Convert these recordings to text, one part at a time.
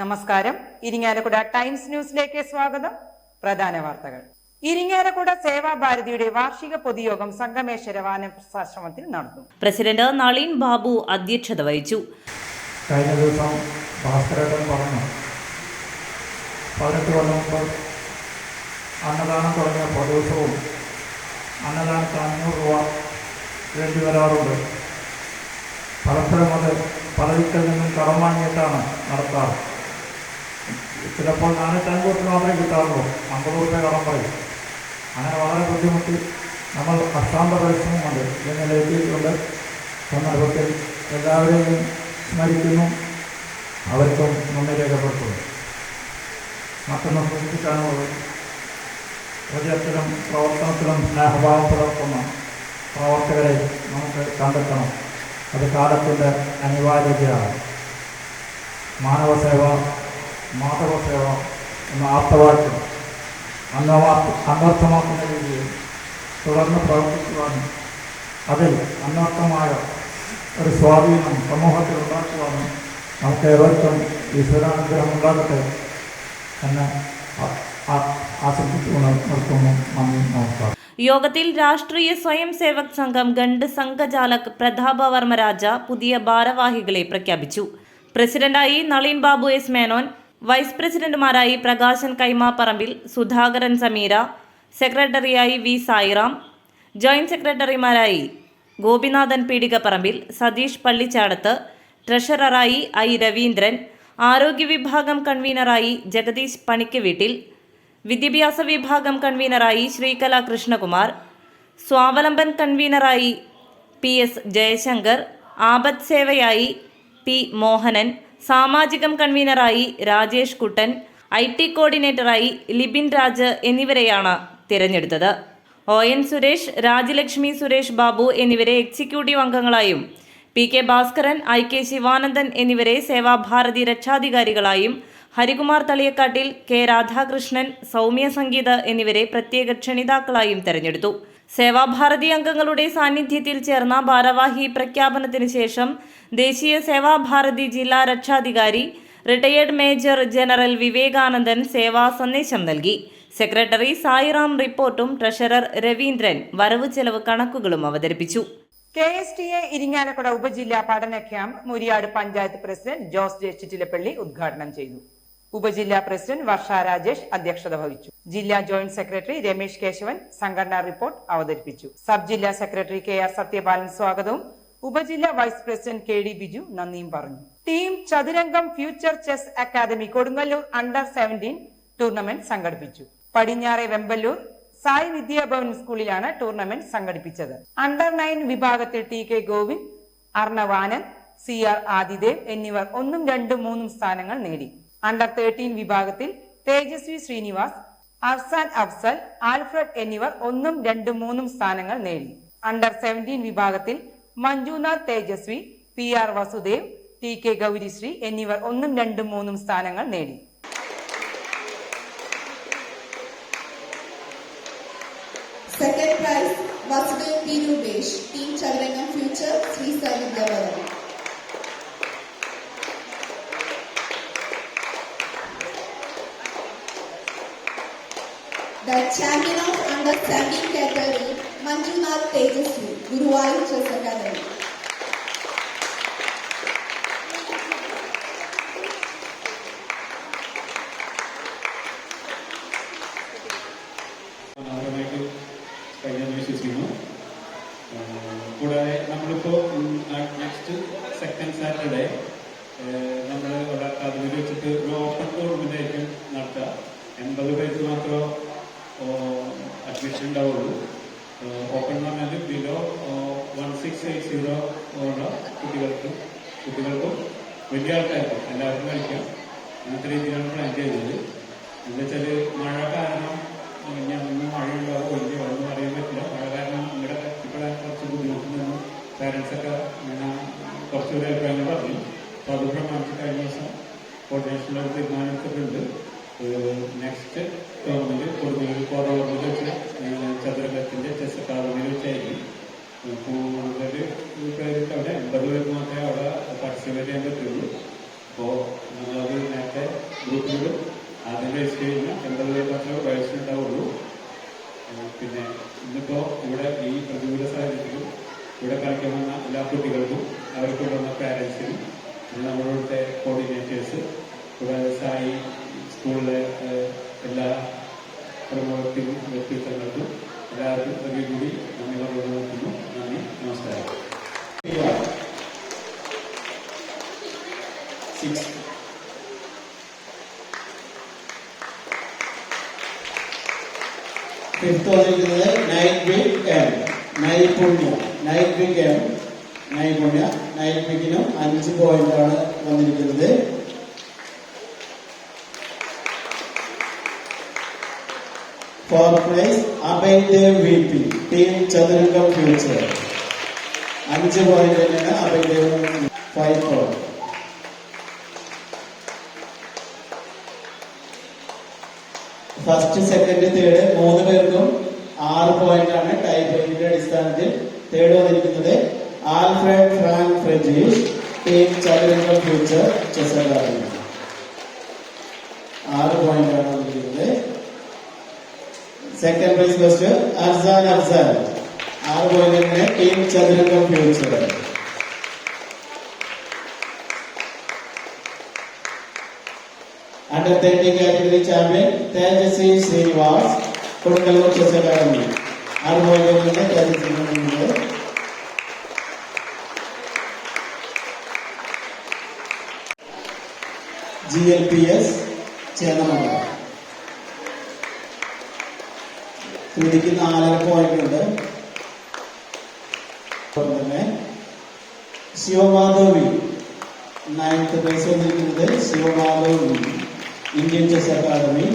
നമസ്കാരം. ഇരിങ്ങാലക്കുട ടൈംസ് ന്യൂസിലേക്ക് സ്വാഗതം. പ്രധാന വാർത്തകൾ. ഇരിങ്ങാലക്കുട സേവാഭാരതിയുടെ വാർഷിക പൊതുയോഗം സംഗമേശ്വര വാനപ്രസ്ഥാശ്രമത്തിൽ നടന്നു. പ്രസിഡന്റ് നളീൻ ബാബു അധ്യക്ഷത വഹിച്ചു. കഴിഞ്ഞ ദിവസം ഭാസ്കരേട്ടൻ പറഞ്ഞു പതിനെട്ട് കൊല്ലം മുമ്പ് അന്നദാനം തുടങ്ങിയ ദിവസവും അന്നദാനത്തിന് അഞ്ഞൂറ് രൂപ വേണ്ടി വരാറുണ്ട്. പലപ്പോഴും അത് പലരിക്കൽ നിന്നും കടം വാങ്ങിയിട്ടാണ് നടത്താറ്. ചിലപ്പോൾ നാനൂറ്റമ്പത് രൂപ മാത്രമേ കിട്ടാറുള്ളൂ. അമ്പത് രൂപ കടം പറയും. അങ്ങനെ വളരെ ബുദ്ധിമുട്ടി നമ്മൾ അഷ്ടാന്ത പരിശ്രമമുണ്ട് ഇങ്ങനെ എത്തിയിട്ടുണ്ട് സന്ദർഭത്തിൽ എല്ലാവരെയും സ്മരിക്കുന്നു. അവർക്കും നന്ദി രേഖപ്പെടുത്തുന്നു. മറ്റൊന്ന് സൂചിപ്പിക്കാനുള്ളത് ഹൃദയത്തിലും പ്രവർത്തനത്തിലും സ്നേഹഭാവം പുലർത്തുന്ന പ്രവർത്തകരെ നമുക്ക് കണ്ടെത്തണം. അത് കാലത്തിന്റെ അനിവാര്യതയാണ്. മാനവസേവ മാധവസേവ എന്ന ആർത്തവാക്യം അന്നവാർത്ത അന്നർത്ഥമാക്കുന്ന രീതിയിൽ തുടർന്ന് പ്രവർത്തിക്കുവാനും അതിൽ അന്നർത്ഥമായ ഒരു സ്വാധീനം സമൂഹത്തിൽ ഉണ്ടാക്കുവാനും നമുക്ക് ഏവർക്കും ഈശ്വരാനുഗ്രഹം ഉണ്ടാകട്ടെ എന്ന് ആശംസിച്ചുകൊണ്ട് നന്ദി നമസ്കാരം. യോഗത്തിൽ രാഷ്ട്രീയ സ്വയം സേവക് സംഘം ഗണ്ട് സംഘചാലക് പ്രതാപ വർമ്മരാജ പുതിയ ഭാരവാഹികളെ പ്രഖ്യാപിച്ചു. പ്രസിഡന്റായി നളീൻ ബാബു എസ് മേനോൻ വൈസ് പ്രസിഡന്റുമാരായി പ്രകാശൻ കൈമാപ്പറമ്പിൽ സുധാകരൻ സമീര സെക്രട്ടറിയായി വി സായിറാം ജോയിന്റ് സെക്രട്ടറിമാരായി ഗോപിനാഥൻ പീടികപ്പറമ്പിൽ സതീഷ് പള്ളിച്ചാടത്ത് ട്രഷററായി ഐ രവീന്ദ്രൻ ആരോഗ്യ വിഭാഗം കൺവീനറായി ജഗദീഷ് പണിക്ക് വീട്ടിൽ വിദ്യാഭ്യാസ വിഭാഗം കൺവീനറായി ശ്രീകല കൃഷ്ണകുമാർ സ്വാവലംബൻ കൺവീനറായി പി എസ് ജയശങ്കർ ആപത് സേവയായി പി മോഹനൻ സാമാജികം കൺവീനറായി രാജേഷ് കുട്ടൻ ഐ ടി കോർഡിനേറ്ററായി ലിബിൻ രാജ് എന്നിവരെയാണ് തിരഞ്ഞെടുത്തത്. ഒ എൻ സുരേഷ് രാജലക്ഷ്മി സുരേഷ് ബാബു എന്നിവരെ executive അംഗങ്ങളായും P K Bhaskaran I K Sivanandan എന്നിവരെ സേവാഭാരതി രക്ഷാധികാരികളായും ഹരികുമാർ തളിയക്കാട്ടിൽ കെ രാധാകൃഷ്ണൻ സൗമ്യ സംഗീത എന്നിവരെ പ്രത്യേക ക്ഷണിതാക്കളായും തെരഞ്ഞെടുത്തു. സേവാഭാരതി അംഗങ്ങളുടെ സാന്നിധ്യത്തിൽ ചേർന്ന ഭാരവാഹി പ്രഖ്യാപനത്തിന് ശേഷം ദേശീയ സേവാഭാരതി ജില്ലാ രക്ഷാധികാരി റിട്ടയേർഡ് മേജർ ജനറൽ വിവേകാനന്ദൻ സേവാ സന്ദേശം നൽകി. സെക്രട്ടറി സായിറാം റിപ്പോർട്ടും ട്രഷറർ രവീന്ദ്രൻ വരവ് ചെലവ് കണക്കുകളും അവതരിപ്പിച്ചു. K S T A Irinjalakuda ഉപജില്ലാ പഠന camp Muriyad panchayat president Jose J ഉദ്ഘാടനം ചെയ്തു. ഉപജില്ലാ പ്രസിഡന്റ് വർഷ രാജേഷ് അധ്യക്ഷത വഹിച്ചു. ജില്ലാ ജോയിന്റ് സെക്രട്ടറി രമേശ് കേശവൻ സംഘടനാ റിപ്പോർട്ട് അവതരിപ്പിച്ചു. സബ് ജില്ലാ സെക്രട്ടറി കെ ആർ സത്യപാലൻ സ്വാഗതവും ഉപജില്ലാ vice president K D Biju നന്ദിയും പറഞ്ഞു. Team Chathurangam future chess academy Kodungallur under seventeen tournament സംഘടിപ്പിച്ചു. പടിഞ്ഞാറെ വെമ്പല്ലൂർ സായി വിദ്യാഭവൻ സ്കൂളിലാണ് ടൂർണമെന്റ് സംഘടിപ്പിച്ചത്. അണ്ടർ നയൻ വിഭാഗത്തിൽ T K Govind Arnavanand C R Adidev എന്നിവർ ഒന്നും രണ്ടും മൂന്നും സ്ഥാനങ്ങൾ നേടി. അണ്ടർ തേർട്ടീൻ വിഭാഗത്തിൽ തേജസ്വി ശ്രീനിവാസ് അഫ്സാൻ അഫ്സൽ ആൽഫ്രഡ് എന്നിവർ ഒന്നും രണ്ടും മൂന്നും സ്ഥാനങ്ങൾ നേടി. അണ്ടർ സെവന്റീൻ വിഭാഗത്തിൽ Manjunath Tejaswi P R Vasudev T K Gaurisree എന്നിവർ ഒന്നും രണ്ടും മൂന്നും സ്ഥാനങ്ങൾ നേടി. Champion of understanding category Manjunath Tejaswi Guruvayur chess six eight zero ഉള്ള കുട്ടികൾക്ക് കുട്ടികൾക്കും വലിയ ആൾക്കാർക്കും എല്ലാവർക്കും കളിക്കാം. അങ്ങനത്തെ രീതിയിലാണ് പ്ലാൻ ചെയ്തത്. എന്താ വെച്ചാൽ മഴ കാരണം ഇനി മഴ മഴയുണ്ടാവും വലിയ ഒന്നും അറിയാൻ പറ്റില്ല. മഴ കാരണം ഇവിടെ ഇവിടെ കുറച്ച് ബുദ്ധിമുട്ടുണ്ടെന്ന് പാരൻസൊക്കെ ഇങ്ങനെ കുറച്ചുകൂടി അഭിപ്രായങ്ങൾ പറഞ്ഞു. അപ്പോൾ അത് പ്രമാണിച്ച് കഴിഞ്ഞ ദിവസം കോർഡിനേഷനിൽ തീരുമാനമെടുത്തിട്ടുണ്ട്. നെക്സ്റ്റ് ഗവൺമെന്റ് കൊടുങ്ങല്ലൂർ കോറോറിൽ വെച്ച് ചതുരംഗത്തിന്റെ ചെസ് അക്കാദമിയിൽ വെച്ചായിരിക്കും. അവിടെ മാത്രമേ അപ്പോൾ പിന്നെ ഇവിടെ ഈ ഇവിടെ വന്ന എല്ലാ കുട്ടികൾക്കും കോർഡിനേറ്റേഴ്സ് കൂടാതെ സ്കൂളിലെ എല്ലാ പ്രമുഖത്തിനും വ്യക്തിത്വങ്ങൾക്കും എല്ലാവർക്കും ഒരിക്കൽ കൂടി നന്ദി പറഞ്ഞു നിർത്തുന്നു നന്ദി നമസ്കാരം സിക്സ് ഫിഫ്ത്ത് വന്നിരിക്കുന്നത് knight big M Naipunya knight big M Naipunya knight ബിഗിനും അഞ്ച് പോയിന്റ് ആണ് വന്നിരിക്കുന്നത്. Four prize Abhay Dev V P team Chathurangam future അഞ്ച് പോയിന്റ് തന്നെയാണ് Abhay Dev five point first second third മൂന്ന് പേർക്കും ആറ് പോയിന്റ് ആണ് ടൈ ബ്രേക്കിന്റെ അടിസ്ഥാനത്തിൽ തേർഡ് വന്നിരിക്കുന്നത് Alfred Frank Frajeesh team Chathurangam future chess academy ആറ് പോയിന്റ് ആണ് വന്നിരിക്കുന്നത്. Second prize first Arsan Arsan ആറ് point team Chathurangam future under thirty category champion Tejaswi Srinivas Kodungallur chess academy ആറ് point Tejaswi G L P S Chennamangalam ശ്രുതിക്ക് നാലര point ഉണ്ട് ഒപ്പം തന്നെ ശിവമാധവി നയൻത്ത് പ്രൈസ് വന്നിരിക്കുന്നത് ശിവമാധവി ഇന്ത്യൻ ചെസ് അക്കാദമി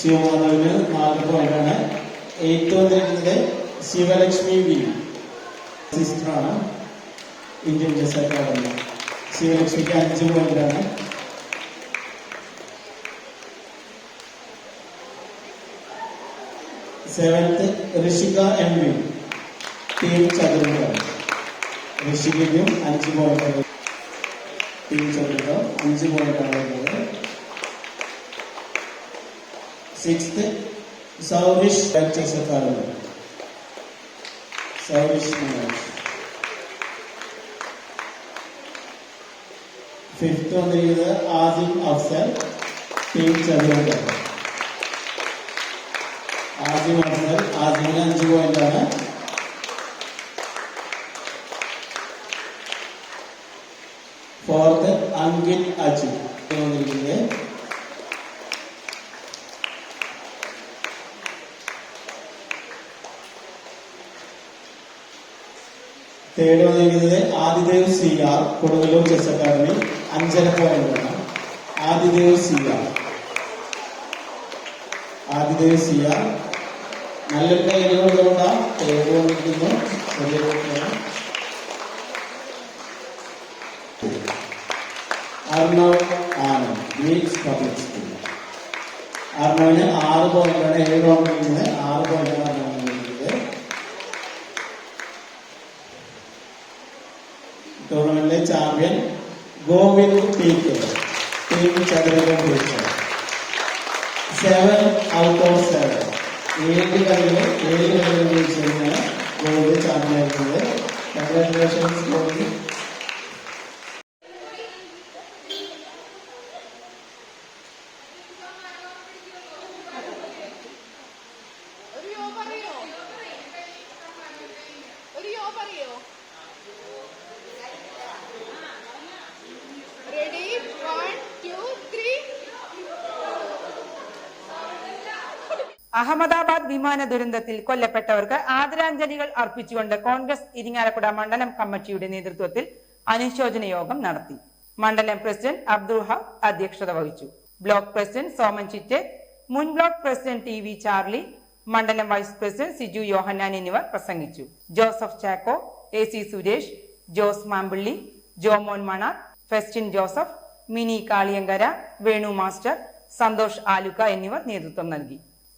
ശിവമാധവിന് നാല് പോയിന്റാണ് എയ്ത്ത് വന്നിരിക്കുന്നത് ശിവലക്ഷ്മി വി. സിസ്റ്ററാണ് ഇന്ത്യൻ ചെസ് അക്കാദമി ശിവലക്ഷ്മിക്ക് അഞ്ച് പോയിന്റാണ്. Seventh Rishika M V. Team Chathurangam ഋഷികയ്ക്കും അഞ്ച് പോയിന്റ് ടീം ചതുരംഗം അഞ്ച് പോയിന്റ് ആണ് വരുന്നത് sixth Saurish chess academy Saurish Manoj fifth വന്നിരിക്കുന്നത് ആസിം അഫ്സൽ ടീം ചതുരംഗം ആദ്യം അഫ്സൽ ആദ്യമിന് അഞ്ച് പോയിന്റ് അങ്കിൽ അജു വന്നിരിക്കുന്നത്. വന്നിരിക്കുന്നത് Adidev C R Kodungallur chess academy അഞ്ചര Adidev C R. Adidev C R. നല്ലൊരു കൈകളുള്ളതുകൊണ്ടാണ് തേർഡ് വന്നിരിക്കുന്നു. Arnav Anand meets public school അർണവിന് ആറ് പോയിന്റാണ് ഏഴ് റൗണ്ടിൽ ആറ് പോയിന്റാണ് അർണവിന് നൽകിയത് ടൂർണമെന്റിലെ champion Govind P K team ചതുരംഗം ജയിച്ചത് സെവൻ ഔട്ട് ഓഫ് സെവൻ ഏഴ് കളികൾ ഏഴ് കളികൾ ജയിച്ചതിനാണ് ഗോവിന്ദ് ചാമ്പ്യൻ ആയിരുന്നത് കൺഗ്രാറ്റുലേഷൻസ് ഗോവിന്ദ് അഹമ്മദാബാദ് വിമാന ദുരന്തത്തിൽ കൊല്ലപ്പെട്ടവർക്ക് ആദരാഞ്ജലികൾ അർപ്പിച്ചുകൊണ്ട് കോൺഗ്രസ് ഇരിങ്ങാലക്കുട മണ്ഡലം കമ്മിറ്റിയുടെ നേതൃത്വത്തിൽ അനുശോചന യോഗം നടത്തി. മണ്ഡലം പ്രസിഡന്റ് അബ്ദുൾ ഹബ് അധ്യക്ഷത വഹിച്ചു. ബ്ലോക്ക് പ്രസിഡന്റ് സോമൻ ചിറ്റെ മുൻ block president T V Charlie മണ്ഡലം വൈസ് പ്രസിഡന്റ് സിജു യോഹന്നാൻ എന്നിവർ പ്രസംഗിച്ചു. Joseph Chacko A C Suresh Jose Mampilly Jomon Manar Festin Joseph Mini Kaliyankara Venu master Santhosh Aluka എന്നിവർ നേതൃത്വം നൽകി.